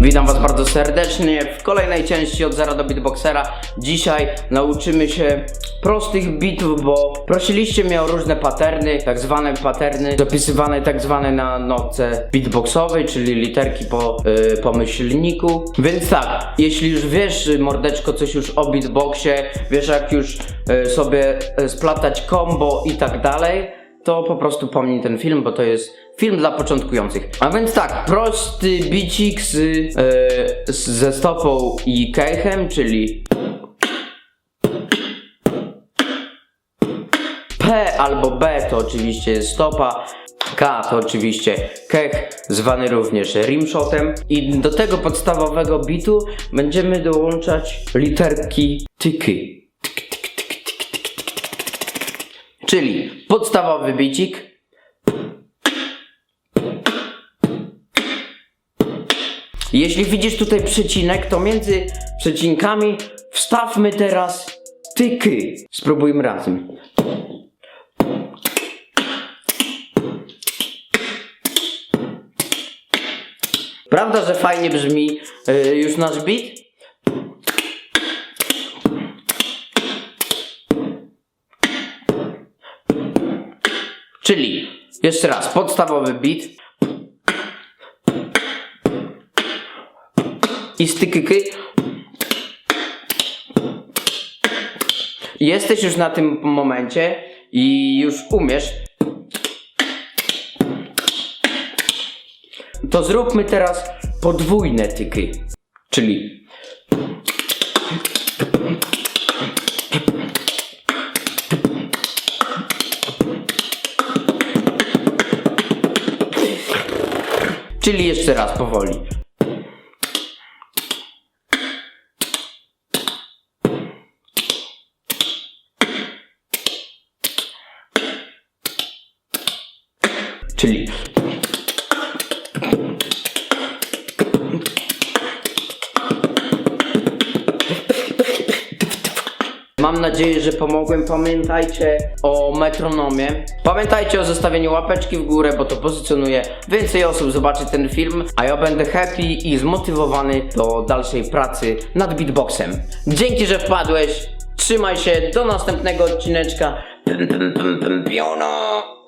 Witam Was bardzo serdecznie w kolejnej części od Zera do Beatboxera. Dzisiaj nauczymy się prostych bitów, bo prosiliście mnie o różne paterny, tak zwane paterny, dopisywane tak zwane na notce beatboxowej, czyli literki po, yy, po myślniku. Więc tak, jeśli już wiesz, mordeczko, coś już o beatboxie, wiesz jak już yy, sobie yy, splatać combo i tak dalej, to po prostu pomnij ten film, bo to jest film dla początkujących. A więc tak, prosty bicik z, e, z, ze stopą i kejchem, czyli P albo B to oczywiście jest stopa, K to oczywiście kech, zwany również rimshotem i do tego podstawowego bitu będziemy dołączać literki tyky. Czyli podstawowy bicik. Jeśli widzisz tutaj przecinek, to między przecinkami wstawmy teraz tyky. Spróbujmy razem. Prawda, że fajnie brzmi y, już nasz beat? Czyli jeszcze raz, podstawowy beat i stykyky. Jesteś już na tym momencie i już umiesz. To zróbmy teraz podwójne tyky. Czyli Czyli jeszcze raz powoli. Czyli Mam nadzieję, że pomogłem. Pamiętajcie o metronomie. Pamiętajcie o zostawieniu łapeczki w górę, bo to pozycjonuje więcej osób zobaczy ten film, a ja będę happy i zmotywowany do dalszej pracy nad beatboxem. Dzięki, że wpadłeś. Trzymaj się, do następnego odcineczka. Piono.